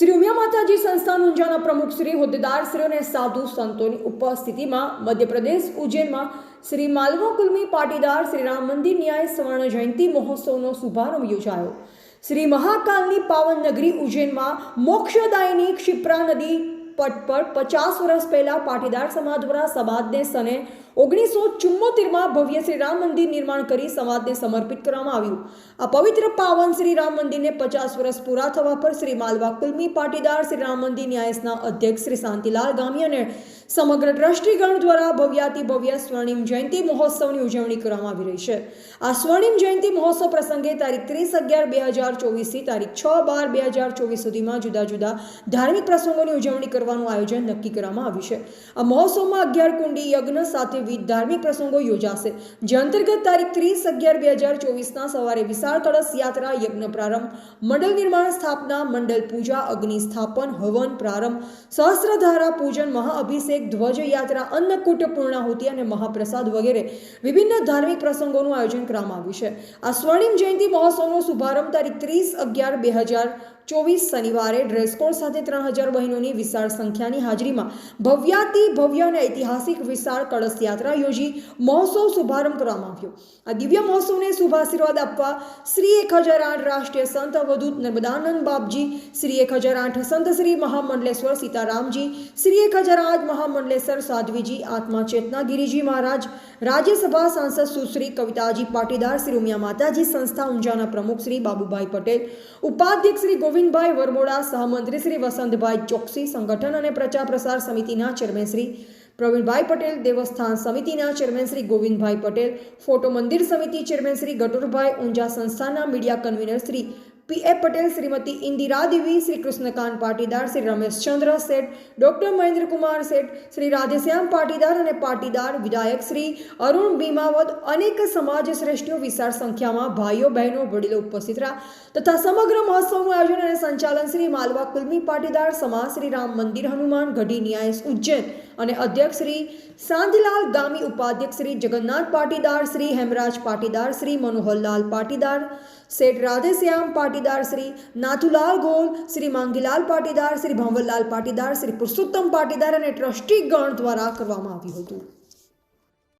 શ્રી ઉમિયા માતાજી સંસ્થાન ઊંઝાના પ્રમુખ શ્રી હોદ્દેદાર શ્રી અને સાધુ સંતોની ઉપસ્થિતિમાં મધ્યપ્રદેશ ઉજ્જૈનમાં શ્રી માલવા કુલમી પાટીદાર શ્રી રામ મંદિર ન્યાય સ્વર્ણ જયંતિ મહોત્સવનો શુભારંભ યોજાયો. શ્રી મહાકાલની પાવન નગરી ઉજ્જૈનમાં મોક્ષદાયની ક્ષિપ્રા નદી પટ પર પચાસ વર્ષ પહેલા પાટીદાર સમાજ દ્વારા સમાજને સને ઓગણીસો ચુમ્મોતેરમાં ભવ્ય શ્રી રામ મંદિર નિર્માણ કરી સમાજને સમર્પિત કરવામાં આવ્યું. આ પવિત્ર પાવન શ્રી રામ મંદિરને પચાસ વર્ષ પૂરા થવા પર શ્રી માલવા કુલમી પાટીદાર શ્રી રામ મંદિર ન્યાયસના અધ્યક્ષ શ્રી શાંતિલાલ ગામી અને સમગ્ર ટ્રસ્ટીગણ દ્વારા ભવ્યાતિ ભવ્ય સ્વર્ણિમ જયંતિ મહોત્સવની ઉજવણી કરવામાં આવી રહી છે. આ સ્વર્ણિમ જયંતિ મહોત્સવ પ્રસંગે તારીખ ત્રીસ અગિયાર બે હજાર ચોવીસથી તારીખ છ બાર બે હજાર ચોવીસ સુધીમાં જુદા જુદા ધાર્મિક પ્રસંગોની ઉજવણી કરવાનું આયોજન નક્કી કરવામાં આવ્યું છે. આ મહોત્સવમાં અગિયાર કુંડી યજ્ઞ સાથે વિવિધ ધાર્મિક પ્રસંગો યોજાશે. જે અંતર્ગત તારીખ ત્રીસ અગિયાર બે હજાર ચોવીસના સવારે વિશાળ કળશ યાત્રા યજ્ઞ પ્રારંભ, મંડળ નિર્માણ સ્થાપના, મંડળ પૂજા, અગ્નિ સ્થાપન, હવન પ્રારંભ સહસ્ત્રધારા પૂજન, મહાઅભિષેક, ધ્વજ યાત્રા, અન્નકૂટ પૂર્ણાહુતિ અને મહાપ્રસાદ વગેરે વિભિન્ન ધાર્મિક પ્રસંગોનું આયોજન કરવામાં આવ્યું છે. આ સ્વર્ણિમ જયંતિ મહોત્સવનો શુભારંભ તારીખ ત્રીસ અગિયાર બે હજાર ચોવીસ શનિવારે ડ્રેસકોડ સાથે ત્રણ હજાર બહેનોની વિશાળ સંખ્યાની હાજરીમાં ભવ્યાતિ ભવ્ય અને ઐતિહાસિક વિશાળ કળશ યાત્રા યોજી મહોત્સવ શુભારંભ કરવામાં આવ્યો. આ દિવ્ય મહોત્સવને શુભ આપવા શ્રી એક હજાર આઠ રાષ્ટ્રીય સંત અવધૂત નર્મદાનંદ બાપજી, શ્રી એક હજાર આઠ સંત શ્રી મહામંડલેશ્વર સીતારામજી, શ્રી એક હજાર આઠ મહામંડલેશ્વર સાધ્વીજી, આત્મા ચેતના ગિરિજી મહારાજ, રાજ્યસભા સાંસદ સુશ્રી કવિતાજી પાટીદાર, શ્રી ઉમિયા માતાજી, સંસ્થા ઊંઝાના પ્રમુખ શ્રી બાબુભાઈ પટેલ, ઉપાધ્યક્ષ શ્રી ગોવિંદભાઈ વરમોડા, સહમંત્રી શ્રી વસંતભાઈ ચોકસી, સંગઠન અને પ્રચાર પ્રસાર સમિતિના ચેરમેન શ્રી પ્રવીણભાઈ પટેલ, દેવસ્થાન સમિતિના ચેરમેન શ્રી ગોવિંદભાઈ પટેલ, ફોટો મંદિર સમિતિ ચેરમેન શ્રી ગટુરભાઈ, ઊંઝા સંસ્થાના media convener Shri P A Patel, Shrimati Indira Devi, Shri Krishnakant Patidar, Shri Rameshchandra Sheth, doctor Mahendrakumar શેઠ, શ્રી રાધેશ્યામ પાટીદાર અને પાટીદાર વિધાયક શ્રી અરુણ ભીમાવત અનેક સમાજ શ્રેષ્ઠીઓ વિશાળ સંખ્યામાં ભાઈઓ, બહેનો, વડીલો ઉપસ્થિત રહ્યા તથા સમગ્ર મહોત્સવનું આયોજન અને સંચાલન શ્રી માલવા કુલમી પાટીદાર સમાજ શ્રી રામ મંદિર હનુમાન ગઢી ન્યાય ઉજ્જૈન અને અધ્યક્ષ શ્રી સાંધલાલ ગામી, ઉપાધ્યક્ષ શ્રી જગન્નાથ પાટીદાર, શ્રી હેમરાજ પાટીદાર, શ્રી મનોહરલાલ પાટીદાર, શેઠ રાધેશ્યામ પાટીદાર, શ્રી નાથુલાલ ગોલ, શ્રી માંગીલાલ પાટીદાર, શ્રી ભંવરલાલ પાટીદાર, શ્રી પુરુષોત્તમ પાટીદાર અને ટ્રસ્ટી ગણ દ્વારા કરવામાં આવ્યું હતું.